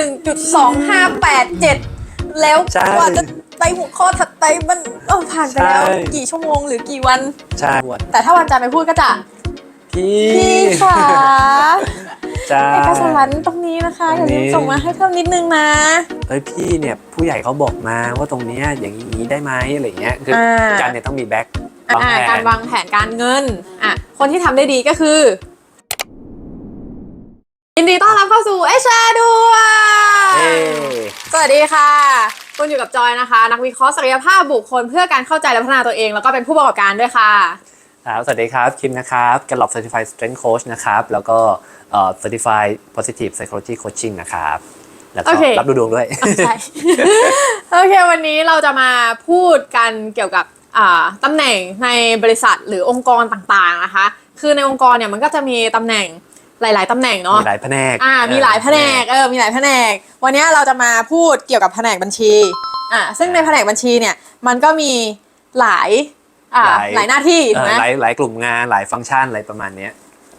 1.2587 แล้วใช่กว่าจะไปหัวข้อถัดไปมันเออผ่านไปแล้วใช่ กี่ชั่วโมงหรือกี่วัน ใช่แต่ถ้าวันจันทร์ไปพูดก็จะพี่พี่ขาจ้าเอกสารตรงนี้นะคะตอรย่างนี้ลืมส่งมาให้เพิ่มนิดนึงนะเอ้ยพี่เนี่ยผู้ใหญ่เขาบอกมาว่าตรงเนี้ยอย่างนี้ได้ไหมอะไรเงี้ยคืออา จันเนี่ยต้องมีแบ็ควางอ่าแผการนวางแผนการเงินอะคนที่ทำได้ดีก็คือ ยินดีต้อนรับเข้าสู่เอชาด้วยเอ้สวัสดีค่ะ คุณอยู่กับจอยนะคะ นักวิเคราะห์ศักยภาพบุคคลเพื่อการเข้าใจและพัฒนาตัวเอง แล้วก็เป็นผู้ประกอบการด้วยค่ะ ครับสวัสดีครับคิมนะครับกลอบ Certified Strength Coach นะครับ แล้วก็เอ่อ Certified Positive Psychology Coaching นะครับ แล้วก็โอเค รับดูดวงด้วย ใช่ โอเค วันนี้เราจะมาพูดกันเกี่ยวกับอ่าตำแหน่งในบริษัทหรือองค์กรต่างๆนะคะ คือในองค์กรเนี่ยมันก็จะมีตำแหน่ง หลาย ๆตำแหน่งเนาะมีหลายแผนกอ่ามีหลายแผนกเออมีหลายแผนก วันนี้เราจะมาพูดเกี่ยวกับแผนกบัญชีอ่าซึ่งในแผนกบัญชีเนี่ยมันก็มีหลายอ่าหลายหน้าที่เอถูกอไหมหลายหลายกลุ่มงานหลายฟังก์ชันอะไรประมาณเนี้ย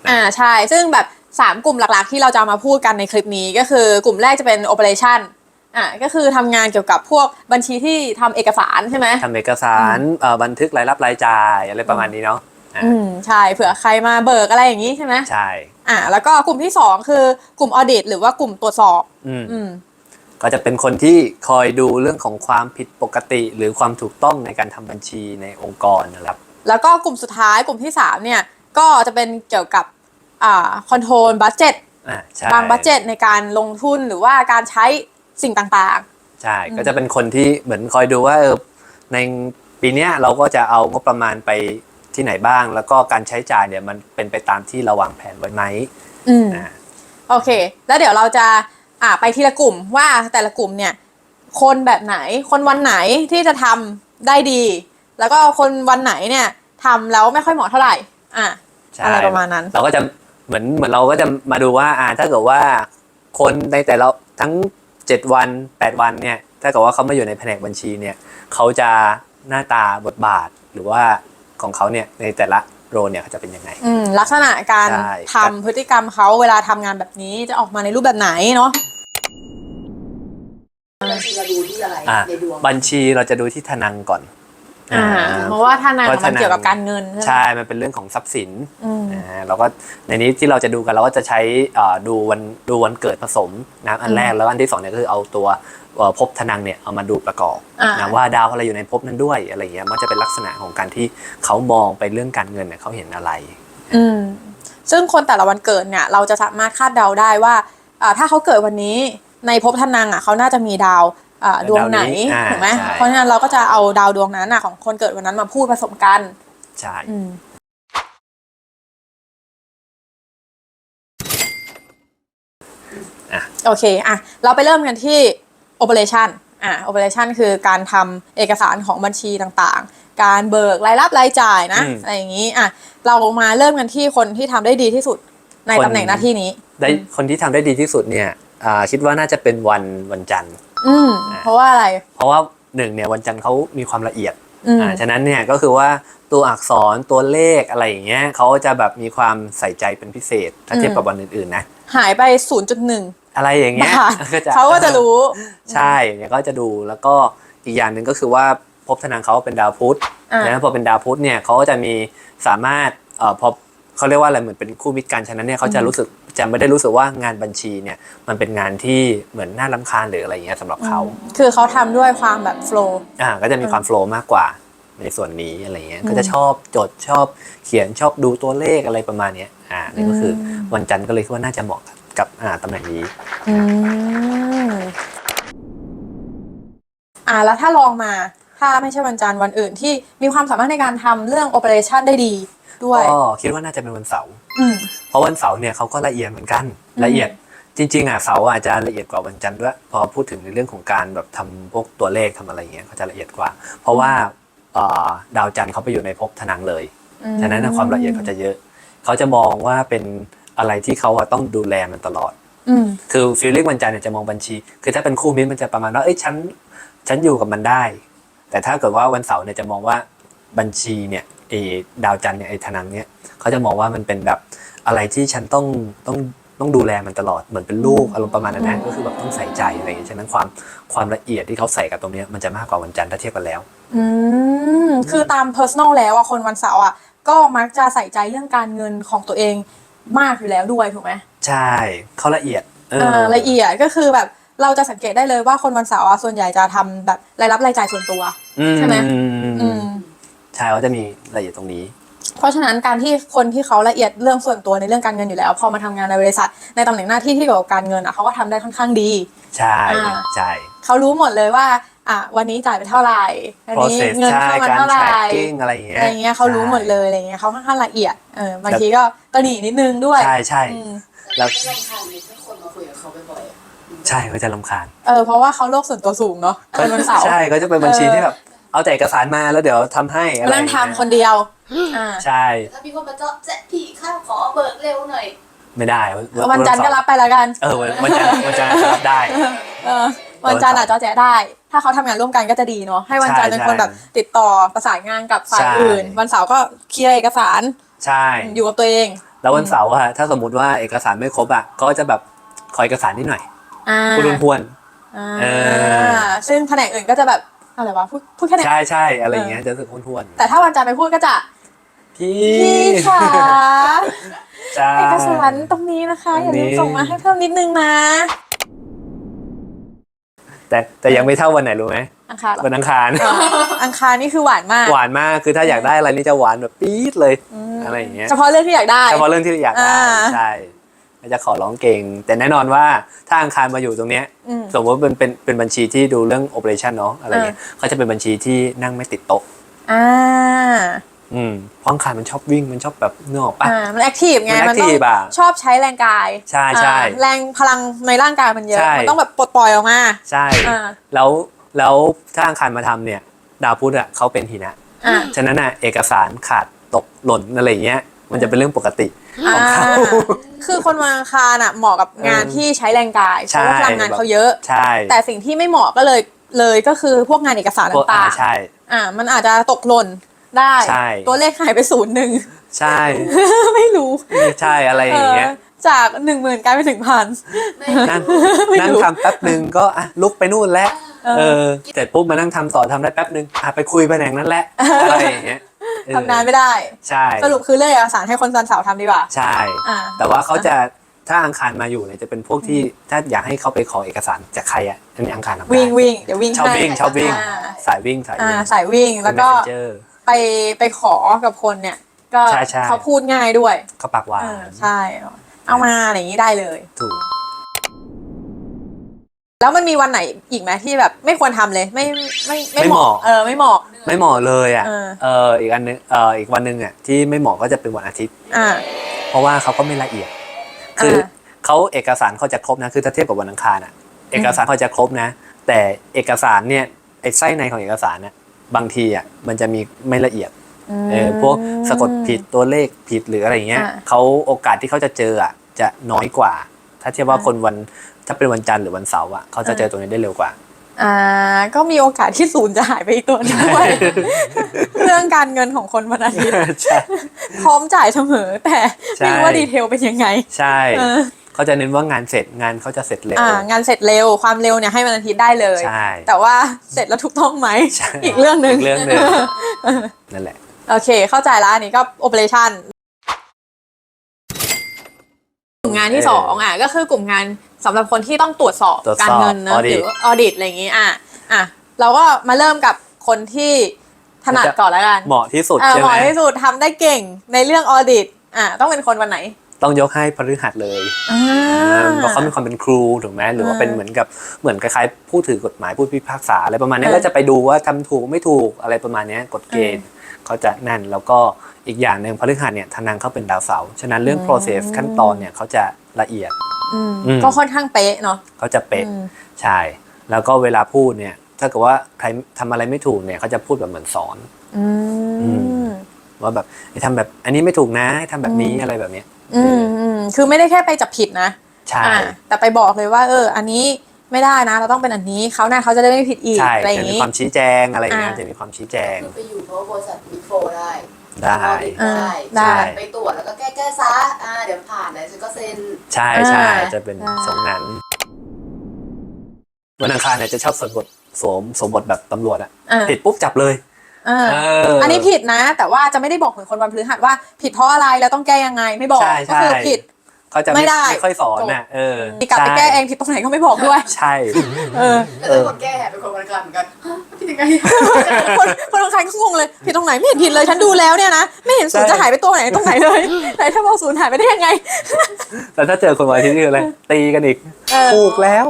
อ่าใช่ซึ่งแบบ 3 กลุ่มหลักๆ ที่เราจะเอามาพูดกันในคลิปนี้ก็คือกลุ่มแรกจะเป็น operation อ่าก็คือทำงานเกี่ยวกับพวกบัญชีที่ทำเอกสารใช่ไหมทำเอกสารเอ่อบันทึกรายรับรายจ่ายอะไรประมาณนี้เนาะอะอืมใช่เผื่อใครมาเบิกอะไรอย่างนี้ใช่ไหมใช่ อ่าแล้วก็กลุ่มที่2คือกลุ่ม audit หรือว่ากลุ่มตรวจสอบ อืม อืม ก็จะเป็นคนที่คอยดูเรื่องของความผิดปกติ หรือความถูกต้องในการทำบัญชีในองค์กรนะครับ แล้วก็กลุ่มสุดท้ายกลุ่มที่3เนี่ยก็จะเป็นเกี่ยวกับอ่าคอนโทรลบัตเจ็ตอ่าใช่บางบัตเจ็ตในการลงทุนหรือว่าการใช้สิ่งต่าง ใช่ ก็จะเป็นคนที่เหมือนคอยดูว่าเออในปีเนี้ยเราก็จะเอางบประมาณไป ที่ไหนบ้าง แล้วก็การใช้จ่ายเนี่ยมันเป็นไปตามที่เราวางแผนไว้ไหมๆอืมอ่าโอเค แล้วเดี๋ยวเราจะอ่าไปทีละกลุ่มว่าแต่ละกลุ่มเนี่ย คนแบบไหนคนวันไหนที่จะทำได้ดี แล้วก็คนวันไหนเนี่ยทำแล้วไม่ค่อยเหมาะเท่าไหร่ อะใช่อะไรประมาณนั้น เราก็จะเหมือนเหมือนเราก็จะมาดูว่าอ่าถ้าเกิดว่าคนในแต่ละทั้ง7วัน8วันเนี่ยถ้าเกิดว่าเขามาอยู่ในแผนกบัญชีเนี่ยเขาจะหน้าตาบทบาทหรือว่า ของเขาเนี่ยในแต่ละโรลเนี่ยเขาจะเป็นยังไง อืมลักษณะการใช่ ทำพฤติกรรมเขาเวลาทำงานแบบนี้จะออกมาในรูปแบบไหนเนาะบัญชีเราดูที่อะไรอ่าในดวงบัญชีเราจะดูที่ธนังก่อน อ่าอ่าเพราะว่าท่านาเพราะมันเกี่ยวกับธนังการเงินใช่ไหมใช่ มันเป็นเรื่องของทรัพย์สินอืมอ่าเราก็ในนี้ที่เราจะดูกันเราก็จะใช้อ่าดูวันดูวันเกิดผสมนะอันแรกแล้วอันที่สองเนี่ยก็คือเอาตัวเอ่อภพธนังเนี่ยเอามาดูประกอบอ่านะว่าดาวอะไรอยู่ในภพนั้นด้วยอะไรอย่างเงี้ยมันจะเป็นลักษณะของการที่เขามองไปเรื่องการเงินเนี่ยเขาเห็นอะไร อืมซึ่งคนแต่ละวันเกิดเนี่ยเราจะสามารถคาดเดาได้ว่าอ่าถ้าเขาเกิดวันนี้ในภพทนังอะเขาน่าจะมีดาวอ่า ดวงไหนดาวนี้อ่าถูกไหมใช่เพราะฉะนั้นเราก็จะเอาดาวดวงนั้นอะของคนเกิดวันนั้นมาพูดผสมกันใช่อืมอะโอเคอะเราไปเริ่มกันที่ operation อะ operation คือการทำเอกสารของบัญชีต่างๆ การเบิกรายรับรายจ่ายนะอืมอะไรอย่างนี้อะเรามาเริ่มกันที่คนที่ทำได้ดีที่สุดในคนตำแหน่งหน้าที่นี้ได้คนที่ทำได้ดีที่สุดเนี่ยอ่าคิดว่าน่าจะเป็นวันวันจันทร์ อืมเพราะว่าอะไร เพราะว่าหนึ่งเนี่ยวันจันทร์เขามีความละเอียดอืมอ่าฉะนั้นเนี่ยก็คือว่าตัวอักษรตัวเลขอะไรอย่างเงี้ยเขาจะแบบมีความใส่ใจเป็นพิเศษ ถ้าเทียบกับวันอื่นๆนะหายไป 0.1 อะไรอย่างเงี้ยบาทก็จะเขาก็จะรู้ ใช่เนี่ยก็จะดูแล้วก็อีกอย่างหนึ่งก็คือว่าภพทนางเขาเป็นดาวพุธอ่านะพอเป็นดาวพุธเนี่ยเขาก็จะมีสามารถเอ่อพอเขาเรียกว่าอะไรเหมือนเป็นคู่มิตรกันฉะนั้นเนี่ยเขาจะรู้สึก จะไม่ได้รู้สึกว่างานบัญชีเนี่ยมันเป็นงานที่เหมือนน่ารำคาญหรืออะไรอย่างเงี้ยสำหรับเขาคือเขาทำด้วยความแบบ flow อ่าก็จะมีความโฟล์มากกว่าในส่วนนี้อะไรเงี้ยอืมก็จะชอบจดชอบเขียนชอบดูตัวเลขอะไรประมาณเนี้ยอ่านี่ก็คืออมวันจันทร์ก็เลยคิดว่าน่าจะเหมาะกับอ่าตำแหน่งนี้อืมอ่าแล้วถ้าลองมาถ้าไม่ใช่วันจันทร์วันอื่นที่มีความสามารถในการทำเรื่อง operation ได้ดีด้วยก็คิดว่าน่าจะเป็นวันเสาร์อืม เพราะวันเสาร์เนี่ยเขาก็ละเอียดเหมือนกันอืมละเอียดจริงๆอะเสาร์อาจจะละเอียดกว่าวันจันทร์ด้วยพอพูดถึงในเรื่องของการแบบทำพวกตัวเลขทำอะไรเงี้ยเขาจะละเอียดกว่า เพราะว่าเอ่อดาวจันทร์เขาไปอยู่ในภพธนังเลยอืมฉะนั้นความละเอียดเขาจะเยอะ เขาจะมองว่าเป็นอะไรที่เขาอะต้องดูแลมันตลอดอืมคือฟีลลิ่งวันจันทร์เนี่ยจะมองบัญชี คือถ้าเป็นคู่มิตรมันจะประมาณว่าเอ้ยฉันฉันอยู่กับมันได้ แต่ถ้าเกิดว่าวันเสาร์เนี่ยจะมองว่าบัญชีเนี่ยเออดาวจันทร์เนี่ยไอ้ธนังเนี่ยเขาจะมองว่ามันเป็นแบบ อะไรที่ฉันต้องต้องต้องดูแลมันตลอดเหมือนเป็นลูกอารมณ์ประมาณนั้นนะก็คือแบบต้องใส่ใจอะไรอย่างเงี้ยฉะนั้นความความละเอียดที่เขาใส่กับตรงเนี้ยมันจะมากกว่าวันจันทร์ถ้าเทียบกันแล้ว อืมคือตาม personal แล้วอะคนวันเสาร์อะก็มักจะใส่ใจเรื่องการเงินของตัวเองมากอยู่แล้วด้วยถูกไหมใช่เขาละเอียดเอออ่าละเอียดก็คือแบบเราจะสังเกตได้เลยว่าคนวันเสาร์อะส่วนใหญ่จะทำแบบรายรับรายจ่ายส่วนตัวใช่ไหมอืมใช่เขาจะมีละเอียดตรงนี้ เพราะฉะนั้นการที่คนที่เขาละเอียดเรื่องส่วนตัวในเรื่องการเงินอยู่แล้ว พอมาทำงานในบริษัท ในตำแหน่งหน้าที่ที่เกี่ยวกับการเงินอะเขาก็ทำได้ค่อนข้างดี ใช่อ่าใช่เขารู้หมดเลยว่าอะวันนี้จ่ายไปเท่าไหร่วันนี้ process เงินใช่เข้ามาการเท่าไหร่ tracking อะไรอย่างเงี้ยอะไรเงี้ยเขารู้หมดเลยอะไรเงี้ยเขาค่อนข้างละเอียดเออบางทีก็ตระหนีนิดนึงด้วยใช่ใช่อืมแล้วไม่รำคาญเลยถ้าคนมาคุยกับเขาบ่อยๆอะใช่เขาจะลำคาญ เออเพราะว่าเขาโลกส่วนตัวสูงเนาะคนวันเสาร์ใช่เขาจะเป็นบัญชีเออที่แบบ เอาแต่เอกสารมาแล้วเดี๋ยวทำให้อะไรมานั่งทำคนเดียวอ่าใช่ถ้ามีคนมาเจาะแจ๊ะพี่ข้าวขอเบิกเร็วหน่อยไม่ได้วันจันทร์ก็รับไปแล้วกัน เออวันวันจันทร์วันจันทร์รับได้ เออวันจันทร์อาจจะแจ้ได้ ถ้าเขาทำงานร่วมกันก็จะดีเนาะให้วันจันทร์ใช่เป็นคนแบบติดต่อประสานงานกับฝ่ายใช่ อื่น วันเสาร์ก็เคลียร์เอกสารใช่ อยู่กับตัวเอง แล้ววันเสาร์อะถ้าสมมติว่าเอกสารไม่ครบอะก็จะแบบขอเอกสารนิดหน่อยอ่าพูดพวน อ่าเออ ซึ่งแผนกอื่นก็จะแบบ อะไรวะพูดพูดแค่ๆไหนใช่ใช่อะไรอย่างเงี้ยจะรู้สึกพวนแต่ถ้าวันจันทร์ไปพูดก็จะๆพี่พี่ขาใช่เอกสารตรงนี้นะคะอย่าลืมส่งมาให้เพิ่มนิดนึงนะแต่แต่ยังไม่เท่าวันไหนรู้ไหมอังคารเหรอวันอังคารอ๋ออังคารนี่คือหวานมากหวานมากคือถ้าอยากได้อะไรนี่จะหวานแบบปี๊ดเลยอะไรอย่างเงี้ย เฉพาะเรื่องที่อยากได้เฉพาะเรื่องที่อยากได้อ่า ใช่ จะขอร้องเก่ง แต่แน่นอนว่าถ้าอังคารมาอยู่ตรงเนี้ยอืม สมมติเป็นเป็นเป็นบัญชีที่ดูเรื่อง operation เนาะอะไรเงี้ยเขาจะเป็นบัญชีที่นั่งไม่ติดโต๊ะอ่าอืมเพราะอังคารมันชอบวิ่งมันชอบแบบเนื้อออกปะ อ่ามันแอคทีฟไง มันมันต้อง active อะชอบใช้แรงกายใช่ใช่อ่าแรงพลังในร่างกายมันเยอะ ใช่ มันต้องแบบปลดปล่อยออกมา ใช่ อ่า แล้วแล้วถ้าอังคารมาทำเนี่ย ดาวพุธอะเขาเป็นหินะ อ่า ฉะนั้นอะเอกสารขาดตกหล่นอะไรอย่างเงี้ยมันจะเป็นเรื่องปกติ ของเขาอ่าคือคนวันอังคารอะเหมาะกับงานเออที่ใช้แรงกายเพใช่ ราะว่าพลังงานเขาเยอะ ใช่แต่สิ่งที่ไม่เหมาะก็เลยเลยก็คือพวกงานเอกสารพวกอ่าต่างใช่ ๆอ่า มันอาจจะตกหล่นได้ ใช่ ตัวเลขหายไปศูนย์หนึ่ง ใช่ ไม่รู้ใช่อะไรอย่างเงี้ยเออจากหนึ่งหมื่นกลายไปถึงพันไม่นั่งไม่นั่งรู้ทำแป๊บหนึ่งก็อะลุกไปนู่นแล้วเออ เออเสร็จปุ๊บมานั่งทำต่อทำได้แป๊บหนึ่งอะไปคุยไปแหน่งนั้นแหละอะไรอย่างเงี้ยเออ ทำนานไม่ได้ ใช่ สรุปคือเรื่องเอกสารให้คนจันทร์เสาร์ทำดีกว่า ใช่อ่าแต่ว่าเขาจะถ้าอังคารมาอยู่เนี่ยจะเป็นพวกที่ถ้าอยากให้เขาไปขอเอกสารจากใครอะอันนี้อังคารทำได้วิ่งวิ่งเดี๋ยววิ่งชอบให้วิ่งชอบวิ่งอ่าสายวิ่งสายอ่าวิ่งสายวิ่งแล้วก็เป็น messenger ไปไปขอกับคนเนี่ย ก็ใช่ใช่เขาพูดง่ายด้วยเขาปากหวานเออใช่ เอามาอะไรอย่างนี้ได้เลยถูก แล้วมันมีวันไหนอีกไหมที่แบบไม่ควรทำเลย ไม่ไม่ไม่เหมาะ เออไม่เหมาะ ไม่เหมาะเลยอะ เออ เอออีกอันนึงเอออีกวันหนึงอะที่ไม่เหมาะก็จะเป็นวันอาทิตย์ อ่า เพราะว่าเขาก็ไม่ละเอียด คืออาเขาเอกสารเขาจะครบนะ คือถ้าเทียบกับวันอังคารอะ เอกสารเขาจะครบนะ แต่เอกสารเนี่ยไอ้ไส้ในของเอกสารน่ะบางทีอะมันจะมีไม่ละเอียด เออพวกสะกดผิดตัวเลขผิดหรืออะไรเงี้ยอ่า เขาโอกาสที่เขาจะเจออะจะน้อยกว่า ถ้าเทียบว่าคนวันถ้าเป็นวันจันทร์หรือวันเสาร์อะเขาจะเจอตรงนี้ได้เร็วกว่า อ่า ก็มีโอกาสที่ศูนย์จะหายไปอีกตัวหนึงด้วยเรื่องการเงินของคนวันอาทิตย์ใช่พร้อมจ่ายเสมอ แต่ใช่ไม่รู้ว่าดีเทลเป็นยังไง ใช่เออเขาจะเน้นว่างานเสร็จงานเขาจะเสร็จเร็วอ่างานเสร็จเร็วความเร็วเนี่ยให้วันอาทิตย์ได้เลยใช่แต่ว่าเสร็จแล้วถูกต้องไหมใช่อีกเรื่องหนึ่งอีกเรื่องหนึ่งนั่นแหละโอเค เข้าใจแล้วอันนี้ก็โอเปอเรชั่นกลุ่ม งานที่เออสองอะก็คือกลุ่มงานสำหรับคนที่ต้องตรวจสอบตรวจสอบการเงินนะ audit หรือออดิตอะไรอย่างงี้อะอะเราก็มาเริ่มกับคนที่ถนัดก่อนแล้วกันเหมาะที่สุดเออใช่เหไหมมาะที่สุดทำได้เก่งในเรื่องออดิตอะต้องเป็นคนวันไหน ต้องยกให้พฤหัสเลยอ่าเพราะเขามีความเป็นครูถูกไหมหรือว่าอ่าเป็นเหมือนกับเหมือนคล้ายๆผู้ถือกฎหมายผู้พิพากษาอะไรประมาณนี้เออก็จะไปดูว่าทำถูกไม่ถูกอะไรประมาณนี้กฎเกณฑ์ เขาจะนั่น แล้วก็อีกอย่างหนึ่งพฤหัสเนี่ยทนางเขาเป็นดาวเสาร์ฉะนั้นเรื่อง process ขั้นตอนเนี่ยเขาจะละเอียด อืมอืม ก็ค่อนข้างเป๊ะเนาะเขาจะเป๊ะอืมใช่แล้วก็เวลาพูดเนี่ยถ้าเกิดว่าใครทำอะไรไม่ถูกเนี่ยเขาจะพูดแบบเหมือนสอน อือืมว่าแบบให้ทำแบบอันนี้ไม่ถูกนะให้ทำแบบนี้อืม อะไรแบบเนี้ย อืมอืมคือไม่ได้แค่ไปจับผิดนะใช่ อ่าแต่ไปบอกเลยว่า เออ อันนี้ ไม่ได้นะ เราต้องเป็นอันนี้เขาหน้าเขาจะได้ไม่ผิดอีกใช่อะไรอจะย่างมีนี้ ความชี้แจงอะไรอย่างเงี้ยอ่า จะมีความชี้แจงคือไปอยู่เพราะว่าบริษัทบิ๊กโฟได้ได้เออได้ได้ไปตรวจแล้วก็แก้แก้ซะอ่าเดี๋ยวผ่านแล้วฉันก็เซ็น ใช่ใช่อ่า จะเป็นได้ทรงนั้นวันอังคารเนี่ยจะชอบสวมบทสวมสวมบทแบบตำรวจอะอ่าผิดปุ๊บจับเลยอ่าเอออันนี้ผิดนะ แต่ว่าจะไม่ได้บอกเหมือนคนวันพฤหัสว่าผิดเพราะอะไรแล้วต้องแก้ยังไงไม่บอกใช่ก็ใช่คือผิด เขาจะไม่ไม่ได้ ไม่ค่อยสอนน่ะเออมีกลับไปใช่แก้เองผิดตรงไหนก็ไม่บอกด้วย ใช่ เออแล้วถ้าคนแก้เป็นคนวันอังคารเหมือนกันฮะผิดยังไง คนคนบางใครก็งงเลยผิดตรงไหนไม่เห็นผิดเลยฉันดูแล้วเนี่ยนะไม่เห็นศูนย์จะหายไปตัวไหนตรงไหนเลยไหนถ้าบอกศูนย์หายไปได้ยังไงแล้วถ้าเจอคนวันอาทิตย์นี่คืออะไรตีกันอีก เออ ถูกแล้ว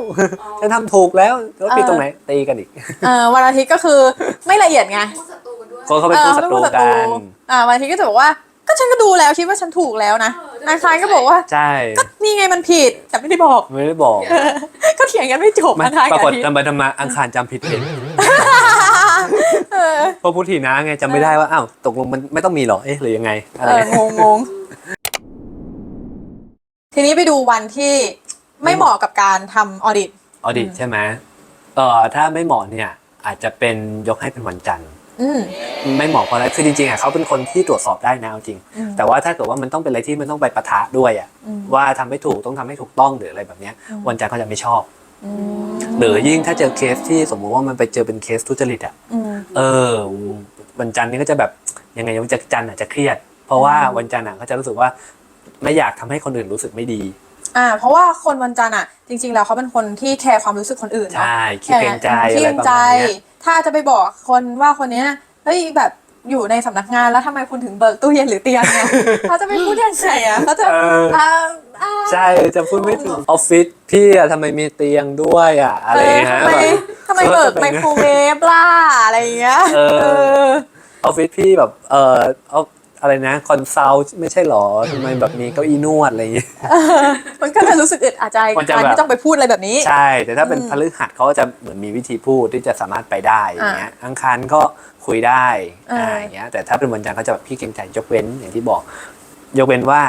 ฉันทำถูกแล้วแล้วผิดตรงไหนตีกันอีกเออวันอาทิตย์ก็คือไม่ละเอียดไงพูดศัตรูกันด้วยคนเขาเป็นคู่ศัตรูเออกัน อ่าวันอาทิตย์ก็จะบอกว่า ก็ฉันก็ดูแล้วคิดว่าฉันถูกแล้วนะ เออ อังคารก็บอกว่าใช่ก็นี่ไงมันผิดแต่ไม่ได้บอก ไม่ได้บอก ก็เถียงกันไม่จบมันอังคารปกัราบกฏอาทิตย์จำไปทำมาอังคารจำผิดเองเออเพราะพูดทีนะไงจำไม่ได้ว่าอ้าวตกลงมันไม่ต้องมีเหรอเอ๊ะหรือยังไงอะเอไรองงงงทีนี้ไปดูวันที่ไม่เหมาะกับการทำออดิตออดิตใช่ไหมเออถ้าไม่เหมาะเนี่ย อาจจะเป็นยกให้เป็นวันจันทร์ อืม ไม่เหมาะเพราะอะไรคือจริงๆอะเขาเป็นคนที่ตรวจสอบได้นะเอาจริง อืมแต่ว่าถ้าเกิดว่ามันต้องเป็นอะไรที่มันต้องไปปะทะด้วยอะอืม ว่าทำให้ถูกต้องทำให้ถูกต้องหรืออะไรแบบเนี้ยอืมวันจันทร์เขาจะไม่ชอบ อืมหรือยิ่งถ้าเจอเคสที่สมมุติว่ามันไปเจอเป็นเคสทุจริตอะ อืม เออวันจันทร์นี่ก็จะแบบยังไงวันจันทร์อาจจะเครียด เพราะว่าวันจันทร์อะเขาจะรู้สึกว่าไม่อยากทำให้คนอื่นรู้สึกไม่ดีอ่า เพราะว่าคนวันจันทร์อะ จริงๆแล้วเขาเป็นคนที่แคร์ความรู้สึกคนอื่นเนาะใช่ขี้เกรงใจขี้อะไรเกรงประใจ มาณเนี้ย ถ้าจะไปบอกคนว่าคนเนี้ยเฮ้ยแบบอยู่ในสำนักงานแล้วทำไมคุณถึงเบิกตู้เย็นหรือเตียงเนี่ย เขาจะไปพูดยังไงอะเขาจะเอออ่าอ่าใช่จะพูดไม่ถูกออฟฟิศพี่อะทำไมมีเตียงด้วยอะอะไรอย่างเงี้ยทำไมทำไมเบิกไมโครเวฟล่ะอะไรอย่างเงี้ยเออ เออ ออฟฟิศพี่แบบเออเอา อะไรนะคอนซัลท์ไม่ใช่หรอทำไมแบบมีเก้าอี้นวดอะไรอย่างเงี้ยมันก็จะรู้สึกอึดอัดใจมันจะการแบบ ที่ต้องไปพูดอะไรแบบนี้ ใช่ แต่ถ้าเป็นอืมพฤหัสเขาก็จะเหมือนมีวิธีพูดที่จะสามารถไปได้อย่างเงี้ยอังคารก็คุยได้อ่า อ่าอย่างเงี้ยแต่ถ้าเป็นวันจันทร์เขาจะแบบพี่เกรงใจยกเว้นอย่างที่บอก ยกเว้นว่า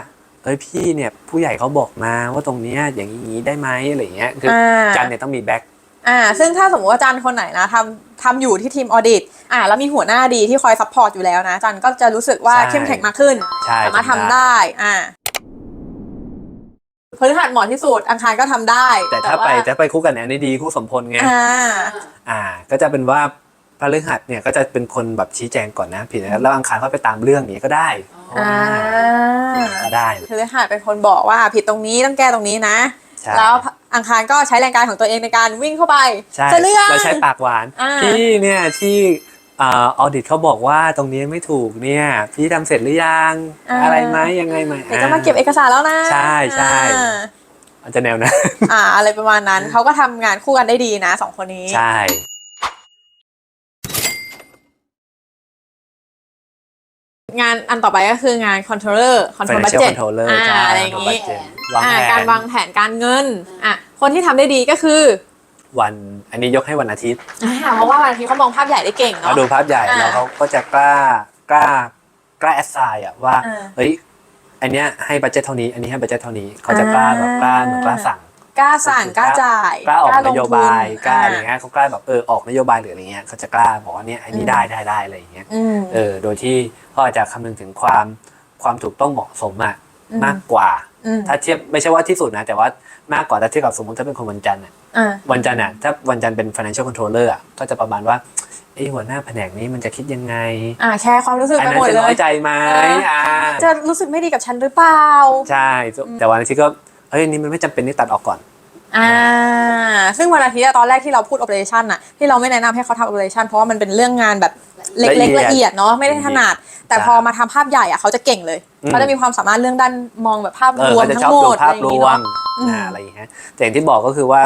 เอ้ยพี่เนี่ยผู้ใหญ่เขาบอกมาว่าตรงเนี้ยอย่างนี้ได้ไหมอะไรอย่างเงี้ยคืออ่าจันทร์เนี่ยต้องมีแบ็ค อ่า ซึ่งถ้าสมมติว่าจันคนไหนนะทำทำอยู่ที่ทีมออดิต อ่าแล้วมีหัวหน้าดีที่คอยซัพพอร์ตอยู่แล้วนะจันก็จะรู้สึกว่าใช่ เข้มแข็งมากขึ้น ใช่สามารถทำได้อ่าพฤหัสเหมาะที่สุดอังคารก็ทำได้แต่ถ้าไปว่จะไปคู่กันเนี่ยนี่ดีคู่สมพลไง อ่า อ่า ก็จะเป็นว่าพฤหัสเนี่ยก็จะเป็นคนแบบชี้แจงก่อนนะผิดนะแล้วอังคารเขาไปตามเรื่องนี้ก็ได้อ่าก็ได้พฤหัสเป็นคนบอกว่าผิดตรงนี้ต้องแก้ตรงนี้นะ ใช่แล้วอังคารก็ใช้แรงกายของตัวเองในการวิ่งเข้าไปใช่จะเลือกเราใช้ปากหวานอ่า พี่เนี่ยที่ อ่าออดิตเขาบอกว่าตรงนี้ไม่ถูกเนี่ย พี่ทำเสร็จหรือยังอะไรไหมยังไงไหมเดี๋ยวจะมาเก็บเอกสารแล้วนะใช่ใช่อ่าอาจจะแนวนะอ่า อะไรประมาณนั้นเขาก็ทำงานคู่กันได้ดีนะสองคนนี้ ใช่ งานอันต่อไปก็คืองาน controller control financial budget controller อ่าใช่ อะไรอย่างนี้ budget วางอ่าแผการนวางแผนการเงินอะคนที่ทำได้ดีก็คือ วันอันนี้ยกให้วันอาทิตย์อ่าเพราะว่าวันอาทิตย์เขามองภาพใหญ่ได้เก่งเขาเนาะ ดูภาพใหญ่อ่าแล้วเขาก็จะกล้ากล้ากล้าแอสไซน์อะว่าอ่าเฮ้ยอันเนี้ยให้บัตเจ็ตเท่านี้ อันนี้ให้บัตเจ็ตเท่านี้เขาจะกล้าแบบกล้าเหมือนกล้าสั่ง กล้าสั่งกล้าจ่ายกล้าออกนโยบายลงทุนกล้าอะไรเงี้ยเขากล้าแบบเออออกนโยบายหรืออะไรเงี้ยเขาจะกล้าบอกว่าเนี่ยอันนี้ได้ได้ได้อะไรอย่างเงี้ยอืม เออโดยที่เขาอาจจะคำนึงถึงความความถูกต้องเหมาะสมอะอืม มากกว่า อืม ถ้าเทียบไม่ใช่ว่าที่สุดนะ แต่ว่ามากกว่าถ้าเทียบกับสมมติถ้าเป็นคนวันจันทร์อะ อ่า วันจันทร์อะถ้าวันจันทร์เป็น financial controller อะก็จะประมาณว่าไอ้ยหัวหน้าแผนกนี้มันจะคิดยังไงอ่าแชร์ความรู้สึกอันไปนั้นหมดจะเลน้อยย ใจไหมเอออ่ อ่าจะรู้สึกไม่ดีกับฉันหรือเปล่า ใช่แต่วันอาทิตย์ก็เฮ้ยอันนี้มันไม่จำเป็นที่ตัดออกก่อน อ่า ซึ่งวันอาทิตย์อะตอนแรกที่เราพูด operation อะที่เราไม่แนะนำให้เขาทำ operation เพราะว่ามันเป็นเรื่องงานแบบเล็กๆละละเอีเอียยดดเนาะไม่ได้ถนัด แต่ใช่พอมาทำภาพใหญ่อะเขาจะเก่งเลย อืม เขาจะมีความสามารถเรื่องด้านมองแบบภาพเอรอวมเขาจะทั้ชอบงหมดูดภาอะไรพอย่างรงี้วมเนาะอืม อ่าอะไรอย่างเงี้ยแต่อย่างที่บอกก็คือว่า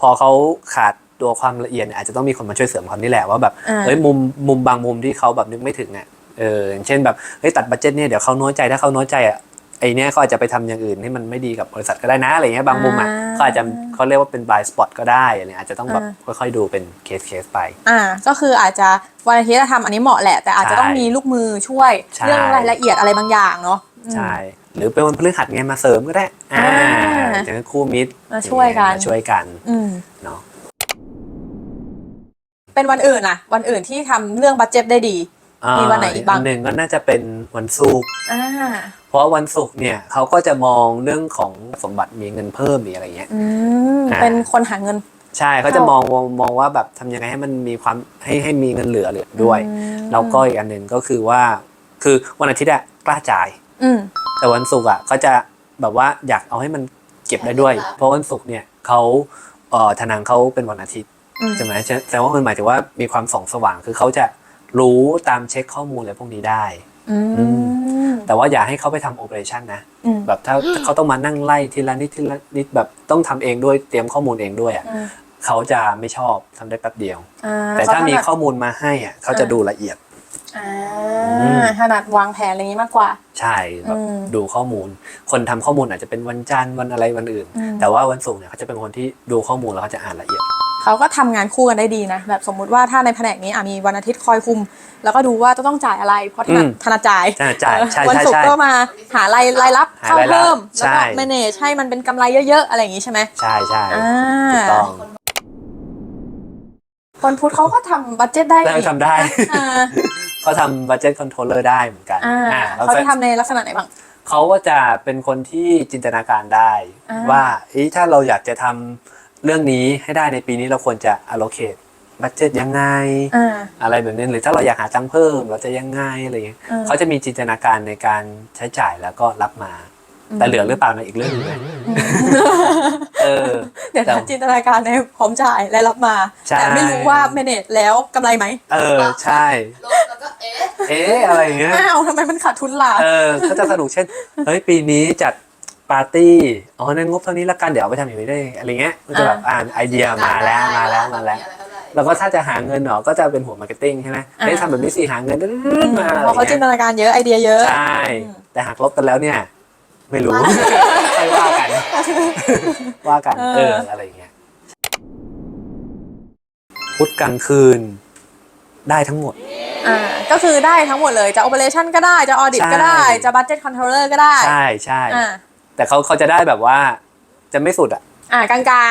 พอเขาขาดตัวความละเอียดเนี่ยอาจจะต้องมีคนมาช่วยเสริมความนี่แหละว่าแบบอ่า เฮ้ยมุมมุมบางมุมที่เขาแบบนึกไม่ถึงอะเอออย่างเช่นแบบเฮ้ยตัดบัตเจ็ตเนี่ยเดี๋ยวเขาน้อยใจถ้าเขาน้อยใจอะไอเนี้ยเขาอาจจะไปทำอย่างอื่นที่มันไม่ดีกับบริษัทก็ได้นะอะไรเงี้ยบางมุมอะเขาอาจจะเขาเรียกว่าเป็น blind spot ก็ได้อะไรอาจจะต้องแบบค่อยๆดูเป็นเคสเคสไป อ่าก็คืออาจจะวันอาทิตย์จะทำอันนี้เหมาะแหละ แต่อาจจะต้องมีลูกมือช่วยใช่ เรื่องรายละเอียดอะไรบางอย่างเนาะอืม ใช่ หรือเป็นวันพฤหัสไงมาเสริมก็ได้ อ่าอ่าจะคู่มิตรมาช่วยกันมาช่วยกันอืมเนาะเป็นวันอื่นอะวันอื่นที่ทำเรื่องบัตเจ็ตได้ดีอ่ามีวันไหนอีกบ้างนหนึ่งก็น่าจะเป็นวันศุกร์อ่าเพราะวันศุกร์เนี่ยเขาก็จะมองเรื่องของสมบัติมีเงินเพิ่มมีอะไรเงี้ยอืมอ่าเป็นคนหาเงิน ใช่เขาจะมองมองมองว่าแบบทำยังไงให้มันมีความให้ให้มีเงินเหลือเหลือด้วยอืมแล้วก็อีกอันหนึ่งก็คือว่า คือวันอาทิตย์อะกล้าจ่ายอืม แต่วันศุกร์อะเขาจะแบบว่าอยากเอาให้มันเก็บได้ด้วย เพราะวันศุกร์เนี่ยเขาเอ่อธนังเขาเป็นวันอาทิตย์อืมใช่ไหมฉะแต่ว่ามันหมายถึงว่ามีความส่องสว่างคือเขาจะรู้ตามเช็คข้อมูลอะไรพวกนี้ได้อืมแต่ว่าอย่าให้เขาไปทำโอเปอเรชันนะอืมแบบถ้าเขาต้องมานั่งไล่ทีละนิดทีละนิดแบบต้องทำเองด้วยเตรียมข้อมูลเองด้วยอะอืมเขาจะไม่ชอบทำได้แป๊บเดียวอ่แต่ถ้ามีเขถนัดข้อมูลมาให้อะเขาจะอ่าดูละเอียด อ่าอืมถนัดวางแผนอะไรอย่างนี้มากกว่า ใช่แบบอืมดูข้อมูล คนทำข้อมูลอาจจะเป็นวันจันทร์วันอะไรวันอื่นอืมแต่ว่าวันศุกร์เนี่ยเขาจะเป็นคนที่ดูข้อมูลแล้วเขาจะอ่านละเอียดเขาก็ทำงานคู่กันได้ดีนะแบบสมมุติว่าถ้าในแผนกนี้อะมีวันอาทิตย์คอยคุม แล้วก็ดูว่าจะต้องจ่ายอะไรเพราะถนัดอืมถนัดจ่ายใช่จ่ายเออใช่วันใช่ศุกใช่ร์ก็มาหารายรายรับหาเข้ารายรับเพิ่มแล้วใช่ก็ manage ให้มันเป็นกำไรเยอะๆ อะไรอย่างนี้ใช่ไหมใช่ใช่อ่าถูกต้องคนพุทธเขาก็ทำบัตเจ็ตได้ได้อีกทำได้อ่า เขาทำบัตเจ็ตคอนโทรลเลอร์ได้เหมือนกันอ่าอ่าแล้วเขาจะทำในลักษณะไหนบ้าง เขาก็จะเป็นคนที่จินตนาการได้ อ่า ว่าเอ๊ะถ้าเราอยากจะทำเรื่องนี้ให้ได้ในปีนี้เราควรจะ allocate บัตเจ็ตยังไง อ่า อะไรแบบนี้หรือถ้าเราอยากหาตังค์เพิ่มเราจะยังไงอะไรเงี้ยอืม เขาจะมีจินตนาการในการใช้จ่ายแล้วก็รับมา แต่เหลือหรือเปล่าในะอีกเรื่องหนึงนะเออ เดี๋ยวแต่นะจินตนาการในพร้อมจ่ายและรับมา ใช่ แต่ไม่รู้ว่า manage แล้วกำไรไหม เออใช่ ลบ แล้วก็เอ๊ะเอ๊ะอะไรอย่างเงี้ย อ้าวทำไมมันขาดทุนล่ะ เออเขาจะสนุกเช่น เฮ้ย ปีนี้จัดปาร์ตี้ อ๋อในงบเท่านี้ละกัน เดี๋ยวเอาไปทำอย่างนี้ได้ อะไรเงี้ย มันจะแบบอ่านไอเดียมาแล้วมาแล้วมาแล้ว แล้วก็ถ้าจะหาเงินเนาะก็จะเป็นหัวมาร์เก็ตติ้งใช่ไหมอ่า ได้ทำแบบนี้สิหาเงินมาอะไรเพราะเขาจินตเงี้ยนาการเยอะไอเดียเยอะ ใช่ อืม แต่หากลบกันแล้วเนี่ย ไม่รู้ไม่ว่ากัน ว่ากัน เอออะไรเงี้ย พุธกลางคืน ได้ทั้งหมด อ่าก็คือได้ทั้งหมดเลยจะ operation ก็ได้จะ audit ใช่ ก็ได้จะ budget controller ก็ได้ใช่ใช่ อ่าแต่เขาเขาจะได้แบบว่าจะไม่สุดอะอ่ากลางกลา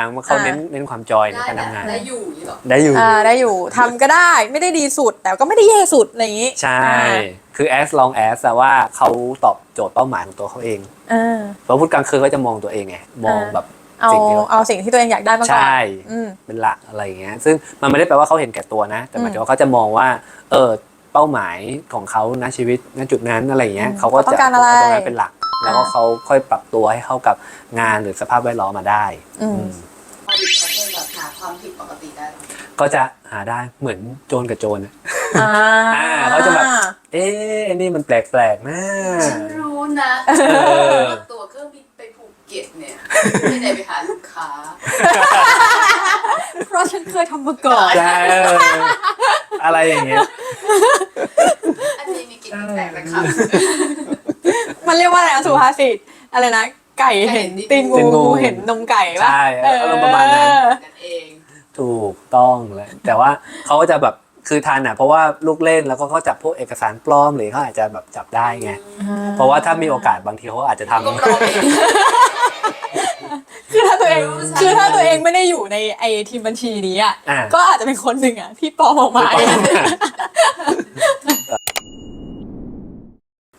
งๆเขาอ่าเน้นเน้นความจอยในได้การนะทำงาน ได้อยู่อย่างนี้หรอ ได้อยู่ ๆอ่าได้อยู่ทำก็ได้ไม่ได้ดีสุด แต่ก็ไม่ได้แย่สุดอะไรอย่างนี้ใช่อ่าคือ as long as แต่ว่าเขาตอบโจทย์เป้าหมายของตัวเขาเอง อ่า เพราะพูดกลางคืนก็จะมองตัวเองไง มองอ่า แบบ เอาสิ่งที่เอาสิ่งที่ตัวเองอยากได้มาก่อนใช่ อืม เป็นหลักอะไรอย่างเงี้ย ซึ่งมันไม่ได้แปลว่าเขาเห็นแก่ตัวนะ แต่หมายอืมถึงว่าเขาจะมองว่า เออ เป้าหมายของเขาณชีวิตณจุดนั้นอะไรอย่างเงี้ย อืมเขาก็เขาต้จะองการอะไรเตรงนั้นเป็นหลัก แล้วก็อ่าเขาค่อยปรับตัวให้เข้ากับงานหรือสภาพแวดล้อมมาได้ อืมอืมพอดิบเขาจะแบบหาความผิดปกติได้หรอ ก็จะหาได้เหมือนโจรกับโจรอะอ่าอ่าเขาจะแบบ เอ๊ะไอ้นี่มันแปลกๆนะ ฉันรู้นะอว่าตัวเครื่องบินไปภู เก็ตเนี่ยไม่ได้ไปหาลูกค้า เพราะฉันเคยทำมาก่อน ใช่เอออะไรอย่างเงี้ยอันนี้มีกลิ่นแปลกๆนะครับ มันเรียกว่าอะไรนะสุภาษิตอะไรนะ ไก่เห็นตีนตีนงูงูเห็นนมไก่ปะใช่อารมณ์ประมาณนั้น เออนั่นเอง ถูกต้องเลยแต่ว่าเขาก็จะแบบ คือทันอะเพราะว่าลูกเล่นแล้วก็เขาจับพวกเอกสารปลอมหรือเขาอาจจะแบบจับได้ไง เพราะว่าถ้ามีโอกาสบางทีเขาอาจจะทำก็ปลอมเองคือถ้าตัวเองรู้ใช่คือถ้าตัวเองไม่ได้อยู่ในไอทีมบัญชีนี้อะอ่า ก็อาจจะเป็นคนหนึ่งอะที่ปลอมออกมา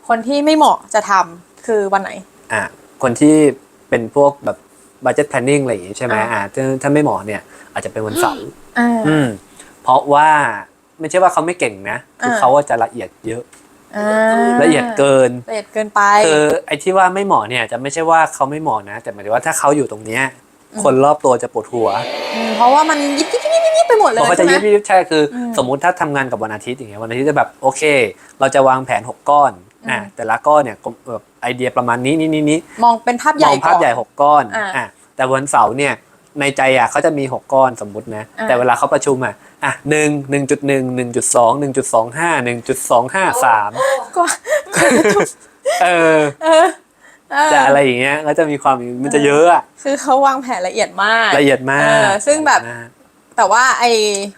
คนที่ไม่เหมาะจะทำคือวันไหน อะคนที่เป็นพวกแบบ budget planning อะไรอย่างงี้ใช่ไหมอ่า อ่าถ้าถ้าไม่เหมาะเนี่ยอาจจะเป็นวันเสาร์อ่า อืมเพราะว่า ไม่ใช่ว่าเขาไม่เก่งนะ คืออ่าเขาจะละเอียดเยอะอ่าละเอียดเกิน ละเอียดเกินไป คือไอ้ที่ว่าไม่เหมาะเนี่ยจะไม่ใช่ว่าเขาไม่เหมาะนะ แต่หมายถึงว่าถ้าเขาอยู่ตรงเนี้ยอืมคนรอบตัวจะปวดหัวมเพราะว่ามันยิบยิบยิบยิบยิบไปหมดเลเพยราะเขาจะใช่ไหม ยิบยิบใช่คืออมสมมุติถ้าทำงานกับวันอาทิตย์อย่างเงี้ยวันอาทิตย์จะแบบโอเค เราจะวางแผน6ก้อนอะอืม แต่ละก้อนเนี่ยก็แบบไอเดียประมาณนี้นี้นี้นี้มองเป็นภาพใหมญ่องภาพก่อน ใหญ่6ก้อนอ่าอะแต่วันเสาร์เนี่ยในใจอะเขาจะมี6ก้อนสมมุตินะ อ่าแต่เวลาเขาประชุมอะ อะหนึ่งหนึ่งจุดหนึ่งหนึ่งจุดสองหนึ่งจุดสองห้าหนึ่งจุดสองห้าสามก็เออเออเออจะอะไรอย่างเงี้ยก็จะมีความมันจะเยอะอะคือเขาวางแผนละเอียดมากละเอียดมาเอกอซึ่งแบบนะแต่ว่าไอ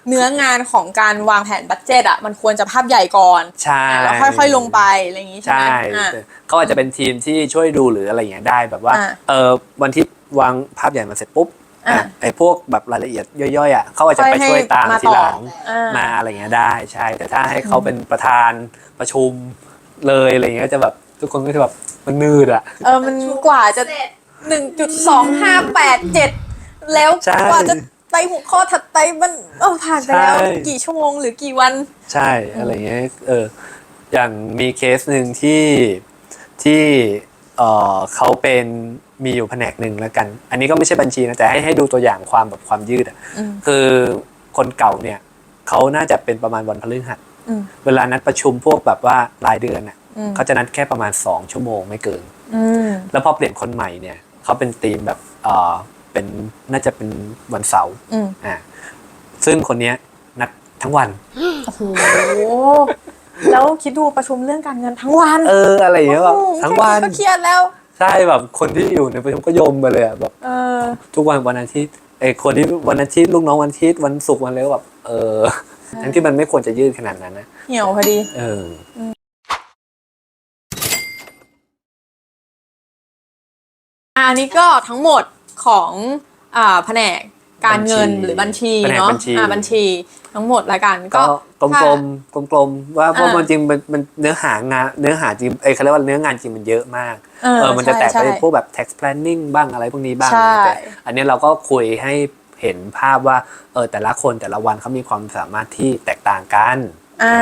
เนื้องานของการวางแผนบัตเจตอะมันควรจะภาพใหญ่ก่อนใช่แล้วค่อยๆลงไปอะไรอย่างงี้ใช่ไหมใช่อะเขาอาจจะเป็นทีมที่ช่วยดูหรืออะไรอย่างเงี้ยได้แบบว่าอ่าเออวันที่วางภาพใหญ่มาเสร็จปุ๊บ อะอะ ไอ้พวกแบบรายละเอียดย่อยๆอะเขาอาจจะไปค่อยให้ช่วยตามมาทีต่อหลังอ่ามาอะไรเงี้ยได้ใช่ แต่ถ้าให้เขาเป็นประธานประชุมเลยอะไรเงี้ยจะแบบทุกคนก็จะแบบมันนืดอะ เออมันกว่าจะ เสร็จหนึ่งจุดสองห้าแปดเจ็ดแล้วใช่กว่าจะไปหัวข้อถัดไปมันเออผ่านไปแล้วใช่ กี่ชั่วโมงหรือกี่วัน ใช่อะไรเงี้ยเอออย่างมีเคสหนึ่งที่ที่เออเขาเป็น มีอยู่แผนกหนึ่งแล้วกัน อันนี้ก็ไม่ใช่บัญชีนะแต่ให้ให้ดูตัวอย่างความแบบความยืดอะอืมคือคนเก่าเนี่ยเขาน่าจะเป็นประมาณวันพฤหัสอืมเวลานัดประชุมพวกแบบว่ารายเดือนอะอืมเขาจะนัดแค่ประมาณ2ชั่วโมงไม่เกินอืมแล้วพอเปลี่ยนคนใหม่เนี่ยเขาเป็นทีมแบบเออเป็นน่าจะเป็นวันเสาร์อืมอ่าซึ่งคนเนี้ยนัดทั้งวันโอ้โหแล้วคิดดูประชุมเรื่องการเงินทั้งวัน เอออะไรอย่างเงี้ยแบบโอ้โหทั้งวันแค่ก็เครียดแล้วใช่แบบคนที่อยู่ในประชุมก็ยมไปเลยอะแบบเออ ทุกวันวันอาทิตย์ไอ้คนที่วันอาทิตย์ลูกน้องวันอาทิตย์วันศุกร์วันอะไรก็แบบเออทั้งที่มันไม่ควรจะยืดขนาดนั้นนะเหี่ยวพอดี เอออันนี้ก็ทั้งหมดของอ่าแผนก การเงินบัญชีหรือบัญชีแผนกเนาะบัญชีอ่าบัญชีทั้งหมดละกันก็ก็กลมๆกลมๆว่าเพราะอ่ามันจริงมันมันเนื้อหางานเนื้อหาจริงเอ้ยเขาเรียกว่าเนื้องานจริงมันเยอะมากเออเออมันจะแตกใช่ไปใช่พวกแบบ tax planning บ้างอะไรพวกนี้บ้างใช่แต่อันนี้เราก็คุยให้เห็นภาพว่าเออแต่ละคนแต่ละวันเขามีความสามารถที่แตกต่างกันอ่า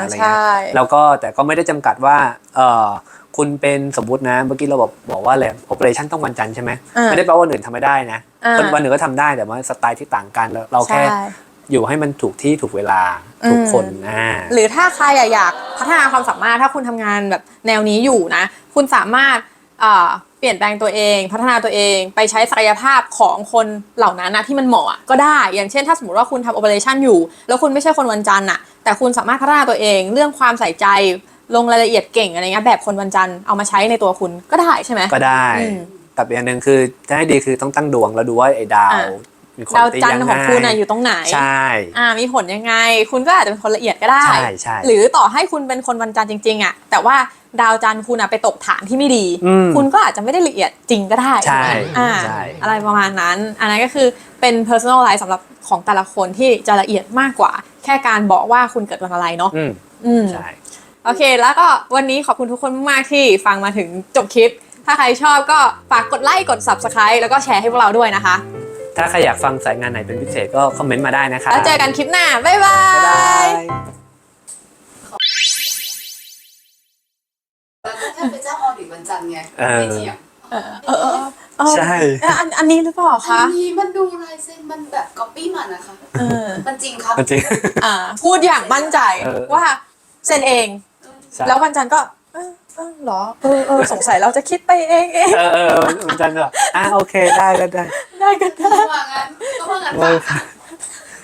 อะไรใช่เงี้ยแล้วก็แต่ก็ไม่ได้จำกัดว่าเออคุณเป็นสมมตินะเมื่อกี้เราบอกบอกว่าอะไร operation ต้องวันจันทร์ใช่ไหมอ่าไม่ได้แปลว่าวันอื่นทำไม่ได้นะอ่า คนวันหนึ่งก็ทำได้แต่ว่าสไตล์ที่ต่างกันแล้วเราแค่ใช่อยู่ให้มันถูกที่ถูกเวลาทุกอืมคนอ่าหรือถ้าใครอะอยากพัฒนาความสามารถถ้าคุณทำงานแบบแนวนี้อยู่นะ คุณสามารถเอ่อเปลี่ยนแปลงตัวเอง พัฒนาตัวเองไปใช้ศักยภาพของคนเหล่านั้นนะที่มันเหมาะอะก็ได้ อย่างเช่น ถ้าสมมติว่าคุณทำโอเปอเรชันอยู่ แล้วคุณไม่ใช่คนวันจันทร์อะแต่คุณสามารถพัฒนาตัวเอง เรื่องความใส่ใจลงรายละเอียดเก่งอะไรเงี้ยแบบคนวันจันทร์เอามาใช้ในตัวคุณก็ได้ใช่ไหมก็ได้อืม กับอีกอันหนึ่งคือจะให้ดีคือต้องตั้งดวงแล้วดูว่าไอ้ดาวอะมีคนดาวตีจันทยัร์งของไงคุณอะอยู่ตรงไหน ใช่ อ่ามีผลยังไง คุณก็อาจจะเป็นคนละเอียดก็ได้ ใช่ใช่ หรือต่อให้คุณเป็นคนวันจันทร์จริงๆอะแต่ว่าดาวจันทร์คุณอะไปตกฐานที่ไม่ดี อืม คุณก็อาจจะไม่ได้ละเอียดจริงก็ได้ใช่อ่าใช่ อะไรประมาณนั้น อันนั้นก็คือเป็น personalize สำหรับของแต่ละคนที่จะละเอียดมากกว่า แค่การบอกว่าคุณเกิดวันอะไรเนาะอืมอืม ใช่ โอเค แล้วก็วันนี้ขอบคุณทุกคนมากๆที่ฟังมาถึงจบคลิป ถ้าใครชอบก็ฝากกดไลค์กด subscribe แล้วก็แชร์ให้พวกเราด้วยนะคะ ถ้าใครอยากฟังสายงานไหนเป็นพิเศษก็คอมเมนต์มาได้นะคะแล้วเจอกันคลิปหน้า บ๊ายบาบ๊ายบาย ยแล้วก็แค่เป็นเจ้าออดิตวันจันทร์ไงเออไม่เถียงเออเออเออเออใช่ เอออันอันนี้หรือเปล่าอัคะนนี้มันดูลายเซ็นมันแบบก๊อปปี้มันนะคะ เออมันจริงครับ จริง อ่าพูดอย่างมั่นใจเออ ว่าเซ็นเอง ใช่ แล้ววันจันทร์ก็ เออเออเหรอเออเออสงสัยเราจะคิดไปเองเองเออเออมันจันแบบอะโอเคได้ก็ได้ได้กันได้ก็ว่างั้นก็ว่างั้นเอค่ะ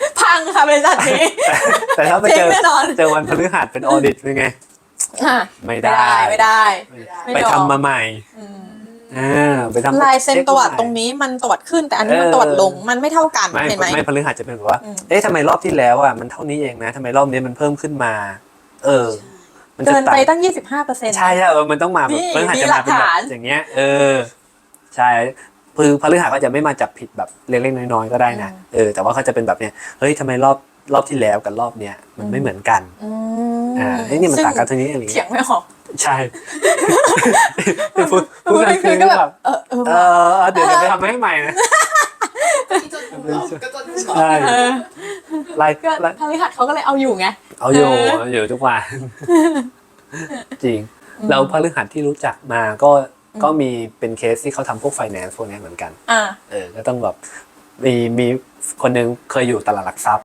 อพังค่ะบริษัทนี้แต่ถ้าไปเจอเจ๊งแน่นอน เจอวันพฤหัสเป็นออดิตเป็นไง อะไม่ไม่ได้ได้ ไม่ได้ ไม่ไปยอมทำมาใหม่อ่าไปทำลายเซ็นช็คตวัดใหม่ตรงนี้มันตวัดขึ้นแต่อันนี้มันเออตวัดลงมันไม่เท่ากันไม่เห็นไหม ไม่พฤหัสจะเป็นแบบว่า อืม เอ๊ะทำไมรอบที่แล้วอะมันเท่านี้เองนะทำไมรอบนี้มันเพิ่มขึ้นมา เออ มันจะเกินไปต่างตั้ง25เปอร์เซ็นต์ใช่ใช่เออมันต้องมาแบบนี่พฤหัสมีจะหลัมากเป็นแบฐาบนอย่างเงี้ย เออ ใช่คือพฤหัสก็จะไม่มาจับผิดแบบเล็กๆน้อยๆก็ได้นะเออแต่ว่าเขาจะเป็นแบบเนี้ยเฮ้ยทำไมรอบรอบที่แล้วกับรอบเนี้ยมันไม่เหมือนกันอืมอ่าเอ้ยนี่มันซึ่ต่างกันเท่านี้อะไรเถียเงี้งยไม่ออกใช่พูดพูพูดดกลางคืคือนก็ก็แบแบบบเออเออเออเดี๋ยวจะไปทำให้ใหม่นะ ที่จนมุมเราก็จนมุมเราใช่เออไล่ก็ไล่พฤหัสเขาก็เลยเอาอยู่ไง เอาอยู่เออเอาอยู่ทุกวันจริง แล้วพฤหัสที่รู้จักมาก็ก็มีเป็นเคสที่เขาทำพวกไฟแนนซ์พวกเนี้ยเหมือนกันอ่าเออก็ต้องแบบมีมีคนหนึงเคยอยู่ตลาดหลักทรัพย์